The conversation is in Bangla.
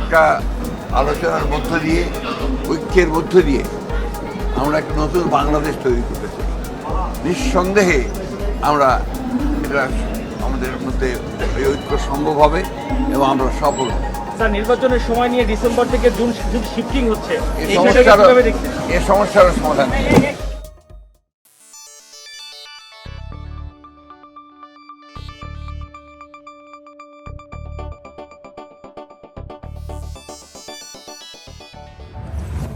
একটা আলোচনার মধ্য দিয়ে ঐক্যের মধ্য দিয়ে আমরা একটা নতুন বাংলাদেশ তৈরি করতে চাই। নিঃসন্দেহে আমরা এটা আমাদের মধ্যে এই ঐক্য সম্ভব হবে এবং আমরা সফল হব। স্যার নির্বাচনের সময় নিয়ে ডিসেম্বর থেকে জুন জুন শিফটিং হচ্ছে। এই সমস্যার সমাধান।